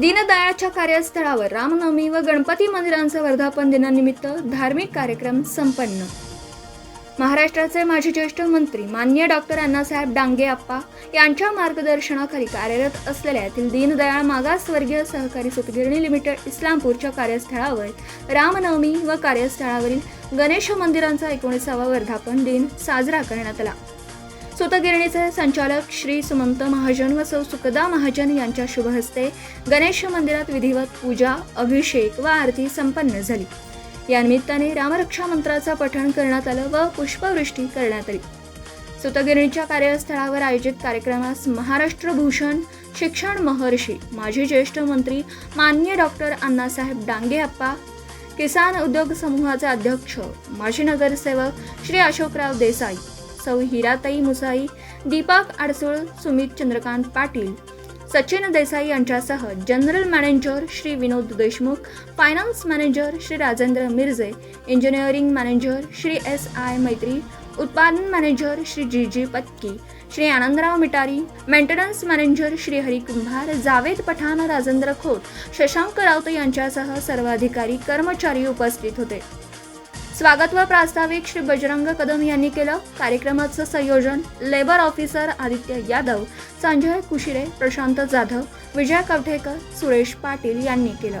दीनदयाळच्या कार्यस्थळावर रामनवमी व गणपती मंदिरांचं वर्धापन दिनानिमित्त धार्मिक कार्यक्रम संपन्न. महाराष्ट्राचे माजी ज्येष्ठ मंत्री मान्य डॉक्टर अण्णासाहेब डांगे अप्पा यांच्या मार्गदर्शनाखाली कार्यरत असलेल्या येथील दीनदयाळ मागासवर्गीय सहकारी सुतगिरणी लिमिटेड इस्लामपूरच्या कार्यस्थळावर रामनवमी व कार्यस्थळावरील गणेश मंदिरांचा एकोणीसावा वर्धापन दिन साजरा करण्यात आला. सुतगिरणीचे संचालक श्री सुमंत महाजन व सौ सुखदा महाजन यांच्या शुभहस्ते गणेश मंदिरात विधिवत पूजा अभिषेक व आरती संपन्न झाली. या निमित्ताने रामरक्षा मंत्राचं पठण करण्यात आलं व पुष्पवृष्टी करण्यात आली. सुतगिरणीच्या कार्यस्थळावर आयोजित कार्यक्रमास महाराष्ट्र भूषण शिक्षण महर्षी माजी ज्येष्ठ मंत्री मान्य डॉक्टर अण्णासाहेब डांगे अप्पा किसान उद्योग समूहाचे अध्यक्ष माजी नगरसेवक श्री अशोकराव देसाई सौ हिराताई मुसाई दीपक आडसूळ सुमित चंद्रकांत पाटील सचिन देसाई यांच्यासह general manager Shri Vinod Deshmukh finance manager Shri Rajendra Mirje engineering manager Shri S I Maitri उत्पादन manager Shri G G Patki Shri Anandrao Mitari maintenance manager Shri Hari Kumbhar Javed Pathan Rajendra Khot Shashank Raut यांच्यासह सर्व अधिकारी कर्मचारी उपस्थित होते. स्वागत व प्रास्ताविक श्री बजरंग कदम यांनी केलं कार्यक्रमाचं संयोजन. लेबर ऑफिसर आदित्य यादव संजय कुशिरे प्रशांत जाधव विजय कवठेकर सुरेश पाटील यांनी केलं.